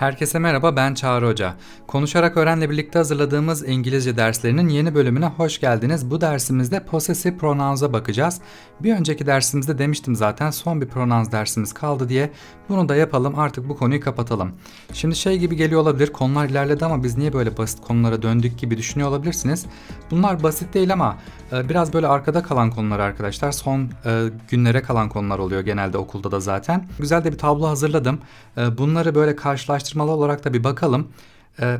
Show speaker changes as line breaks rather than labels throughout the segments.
Herkese merhaba ben Çağrı Hoca. Konuşarak Öğren'le birlikte hazırladığımız İngilizce derslerinin yeni bölümüne hoş geldiniz. Bu dersimizde possessive pronouns'a bakacağız. Bir önceki dersimizde demiştim zaten son bir pronouns dersimiz kaldı diye. Bunu da yapalım artık bu konuyu kapatalım. Şimdi şey gibi geliyor olabilir konular ilerledi ama biz niye böyle basit konulara döndük gibi düşünüyor olabilirsiniz. Bunlar basit değil ama e, biraz böyle arkada kalan konular arkadaşlar. Son e, günlere kalan konular oluyor genelde okulda da zaten. Güzel de bir tablo hazırladım. E, bunları böyle karşılaştırmalı olarak da bir bakalım.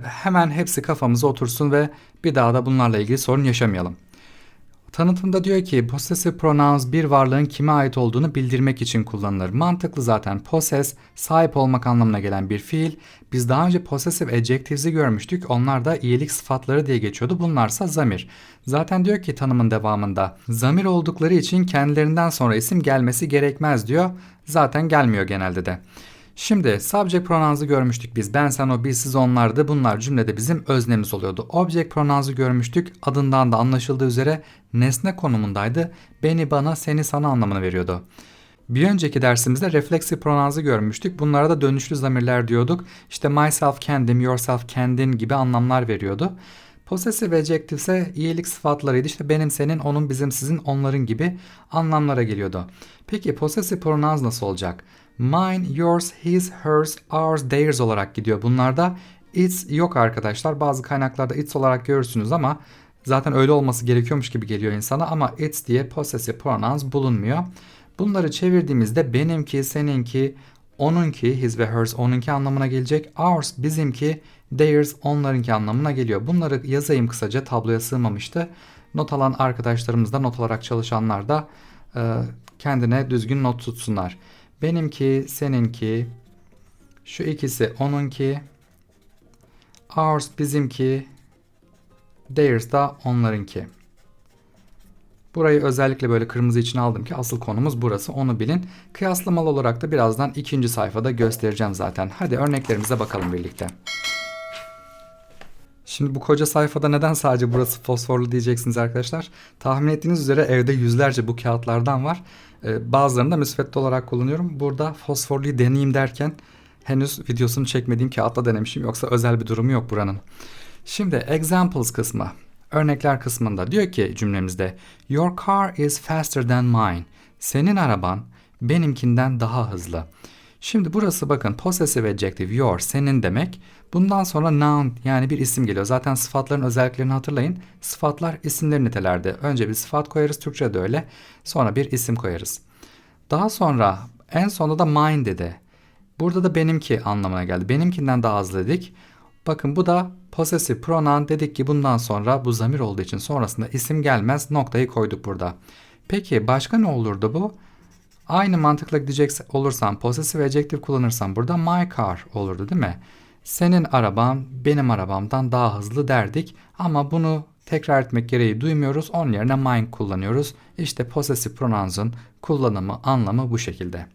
Hemen hepsi kafamıza otursun ve bir daha da bunlarla ilgili sorun yaşamayalım. Tanıtımda diyor ki possessive pronouns bir varlığın kime ait olduğunu bildirmek için kullanılır. Mantıklı zaten possess sahip olmak anlamına gelen bir fiil. Biz daha önce possessive adjectives'i görmüştük. Onlar da iyilik sıfatları diye geçiyordu. Bunlarsa zamir. Zaten diyor ki tanımın devamında zamir oldukları için kendilerinden sonra isim gelmesi gerekmez diyor. Zaten gelmiyor genelde de. Şimdi subject pronouns'ı görmüştük biz. Ben, sen, o, biz, siz, onlardı. Bunlar cümlede bizim öznemiz oluyordu. Object pronouns'ı görmüştük. Adından da anlaşıldığı üzere nesne konumundaydı. Beni, bana, seni, sana anlamını veriyordu. Bir önceki dersimizde refleksif pronouns'ı görmüştük. Bunlara da dönüşlü zamirler diyorduk. İşte myself, kendim, yourself, kendin gibi anlamlar veriyordu. Possessive adjective ise iyilik sıfatlarıydı. İşte benim, senin, onun, bizim, sizin, onların gibi anlamlara geliyordu. Peki possessive pronouns nasıl olacak? Mine, yours, his, hers, ours, theirs olarak gidiyor. Bunlarda its yok arkadaşlar. Bazı kaynaklarda its olarak görürsünüz ama zaten öyle olması gerekiyormuş gibi geliyor insana ama its diye possessive pronouns bulunmuyor. Bunları çevirdiğimizde benimki, seninki, onunki, his ve hers onunki anlamına gelecek. Ours bizimki, theirs onlarınki anlamına geliyor. Bunları yazayım kısaca tabloya sığmamıştı. Not alan arkadaşlarımız da not alarak çalışanlar da e, kendine düzgün not tutsunlar. Benimki, seninki, şu ikisi onunki, ours bizimki, theirs da onlarınki. Burayı özellikle böyle kırmızı için aldım ki asıl konumuz burası onu bilin. Kıyaslamalı olarak da birazdan ikinci sayfada göstereceğim zaten. Hadi örneklerimize bakalım birlikte. Şimdi bu koca sayfada neden sadece burası fosforlu diyeceksiniz arkadaşlar. Tahmin ettiğiniz üzere evde yüzlerce bu kağıtlardan var. Ee, bazılarını da müsvedde olarak kullanıyorum. Burada fosforluyu deneyeyim derken henüz videosunu çekmediğim kağıtla denemişim. Yoksa özel bir durumu yok buranın. Şimdi examples kısmı. Örnekler kısmında diyor ki cümlemizde Your car is faster than mine. Senin araban benimkinden daha hızlı. Şimdi burası bakın possessive adjective your senin demek. Bundan sonra noun yani bir isim geliyor. Zaten sıfatların özelliklerini hatırlayın. Sıfatlar isimleri nitelerde. Önce bir sıfat koyarız Türkçe'de öyle. Sonra bir isim koyarız. Daha sonra en sonunda da mine dedi. Burada da benimki anlamına geldi. Benimkinden daha az dedik. Bakın bu da possessive pronoun dedik ki bundan sonra bu zamir olduğu için sonrasında isim gelmez noktayı koyduk burada. Peki başka ne olurdu bu? Aynı mantıkla gidecek olursam possessive adjective kullanırsam burada my car olurdu değil mi? Senin araban benim arabamdan daha hızlı derdik ama bunu tekrar etmek gereği duymuyoruz. Onun yerine mine kullanıyoruz. İşte possessive pronouns'un kullanımı, anlamı bu şekilde.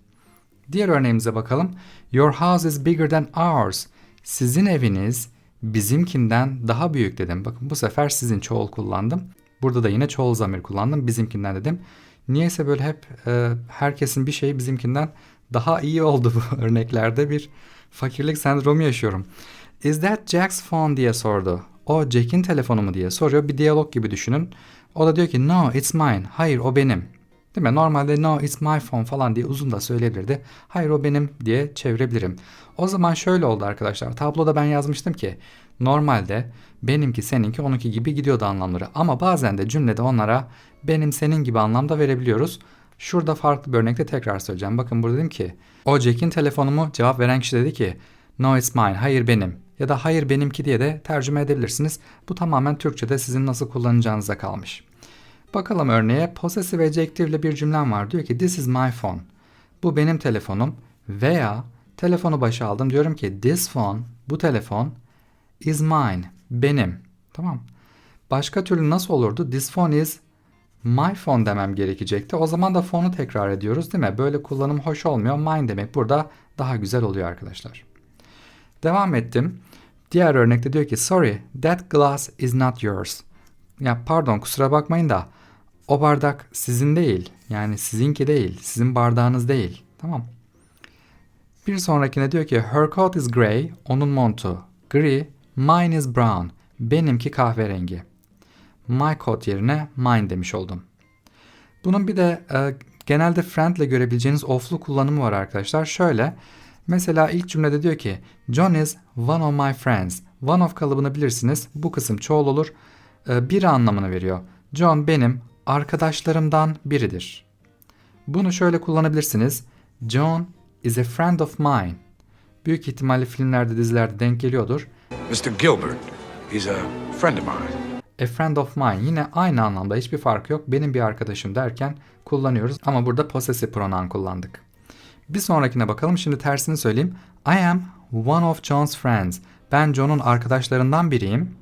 Diğer örneğimize bakalım. Your house is bigger than ours. Sizin eviniz bizimkinden daha büyük dedim. Bakın bu sefer sizin çoğul kullandım. Burada da yine çoğul zamir kullandım. Bizimkinden dedim. Niyeyse böyle hep e, herkesin bir şeyi bizimkinden daha iyi oldu bu örneklerde bir fakirlik sendromu yaşıyorum. Is that Jack's phone diye sordu. O Jack'in telefonu mu diye soruyor. Bir diyalog gibi düşünün. O da diyor ki no it's mine. Hayır o benim. Değil mi? Normalde no it's my phone falan diye uzun da söyleyebilirdi. Hayır o benim diye çevirebilirim. O zaman şöyle oldu arkadaşlar. Tabloda ben yazmıştım ki normalde benimki seninki onunki gibi gidiyordu anlamları. Ama bazen de cümlede onlara benim senin gibi anlamda verebiliyoruz. Şurada farklı bir örnekte tekrar söyleyeceğim. Bakın burada dedim ki o Jack'in telefonumu cevap veren kişi dedi ki no it's mine hayır benim ya da hayır benimki diye de tercüme edebilirsiniz. Bu tamamen Türkçe'de sizin nasıl kullanacağınıza kalmış. Bakalım örneğe possessive adjective ile bir cümlem var. Diyor ki this is my phone. Bu benim telefonum veya telefonu başa aldım. Diyorum ki this phone bu telefon is mine benim. Tamam. Başka türlü nasıl olurdu? This phone is my phone demem gerekecekti. O zaman da phone'u tekrar ediyoruz değil mi? Böyle kullanım hoş olmuyor. Mine demek burada daha güzel oluyor arkadaşlar. Devam ettim. Diğer örnekte diyor ki sorry that glass is not yours. Ya pardon kusura bakmayın da o bardak sizin değil. Yani sizinki değil. Sizin bardağınız değil. Tamam. Bir sonrakine diyor ki her coat is grey, onun montu gri, mine is brown, benimki kahverengi. My coat yerine mine demiş oldum. Bunun bir de e, genelde friend ile görebileceğiniz off'lu kullanımı var arkadaşlar. Şöyle mesela ilk cümlede diyor ki John is one of my friends. One of kalıbını bilirsiniz. Bu kısım çoğul olur. E, biri anlamını veriyor. John benim arkadaşlarımdan biridir. Bunu şöyle kullanabilirsiniz. John is a friend of mine. Büyük ihtimalle filmlerde, dizilerde denk geliyordur.
Mr. Gilbert, he's a friend of mine.
A friend of mine yine aynı anlamda hiçbir fark yok. Benim bir arkadaşım derken kullanıyoruz ama burada possessive pronoun kullandık. Bir sonrakine bakalım. Şimdi tersini söyleyeyim. I am one of John's friends. Ben John'un arkadaşlarından biriyim.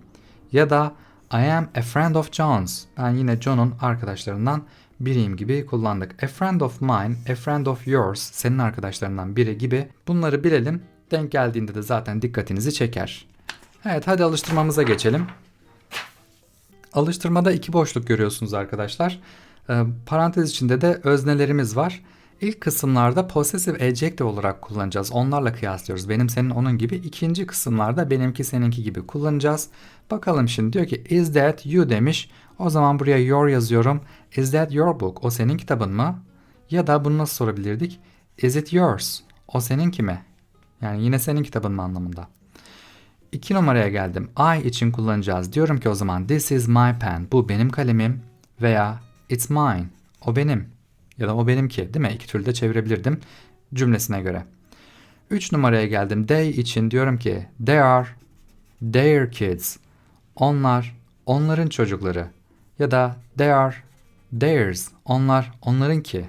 Ya da I am a friend of John's. Ben yine John'un arkadaşlarından biriyim gibi kullandık. A friend of mine, a friend of yours, senin arkadaşlarından biri gibi bunları bilelim. Denk geldiğinde de zaten dikkatinizi çeker. Evet hadi alıştırmamıza geçelim. Alıştırmada iki boşluk görüyorsunuz arkadaşlar. Ee, parantez içinde de öznelerimiz var. İlk kısımlarda possessive adjective olarak kullanacağız. Onlarla kıyaslıyoruz. Benim senin onun gibi. İkinci kısımlarda benimki seninki gibi kullanacağız. Bakalım şimdi diyor ki is that you demiş. O zaman buraya your yazıyorum. Is that your book? O senin kitabın mı? Ya da bunu nasıl sorabilirdik? Is it yours? O seninki mi? Yani yine senin kitabın mı anlamında. 2 numaraya geldim. I için kullanacağız. Diyorum ki o zaman this is my pen. Bu benim kalemim veya it's mine. O benim. Ya da o benimki değil mi? İki türlü de çevirebilirdim cümlesine göre. 3 numaraya geldim. They için diyorum ki they are their kids. Onlar onların çocukları. Ya da they are theirs. Onlar onlarınki.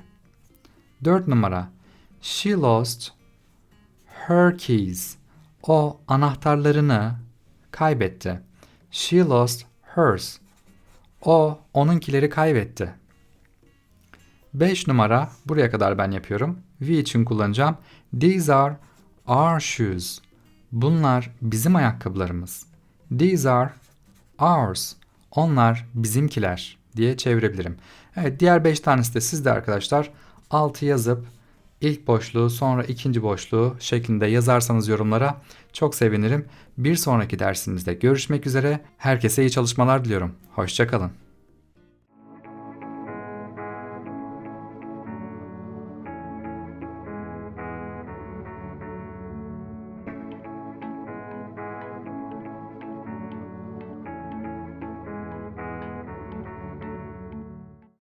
4 numara. She lost her keys. O anahtarlarını kaybetti. She lost hers. O onunkileri kaybetti. 5 numara buraya kadar ben yapıyorum. We için kullanacağım. These are our shoes. Bunlar bizim ayakkabılarımız. These are ours. Onlar bizimkiler diye çevirebilirim. Evet diğer 5 tanesi de sizde arkadaşlar. Altı yazıp ilk boşluğu sonra ikinci boşluğu şeklinde yazarsanız yorumlara çok sevinirim. Bir sonraki dersimizde görüşmek üzere. Herkese iyi çalışmalar diliyorum. Hoşçakalın.